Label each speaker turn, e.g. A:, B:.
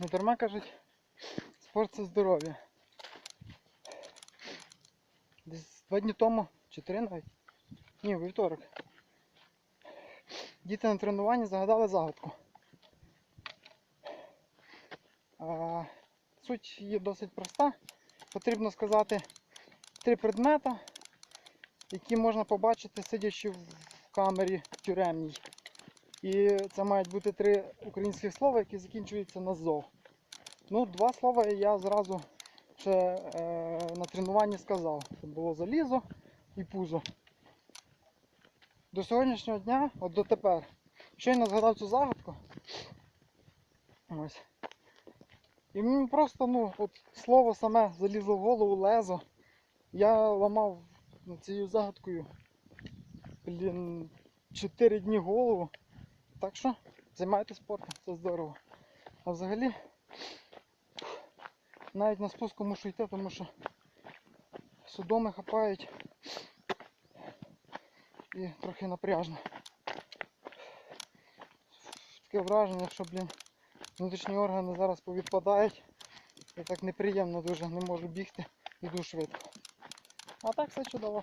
A: Не дарма кажуть, спорт це здоров'я. Десь два дні тому, чи три навіть. Ні, вівторок. Діти на тренуванні загадали загадку. А, суть є досить проста. Потрібно сказати три предмета, які можна побачити, сидячи в камері тюремній. І це мають бути три українських слова, які закінчуються на зов. Ну, два слова я зразу ще е, на тренуванні сказав. Це було залізо і пузо. До сьогоднішнього дня, от дотепер, щойно згадав цю загадку. Ось. І мені просто, ну, от слово саме залізло в голову, лезо. Я ламав цією загадкою. Блін, 4 дні голову. Так що займайтесь спортом, це здорово. А взагалі навіть на спуску мушу йти, тому що судоми хапають і трохи напряжно. Таке враження, що, блін, внутрішні органи зараз повідпадають. І так неприємно дуже не можу бігти, іду швидко. А так все чудово.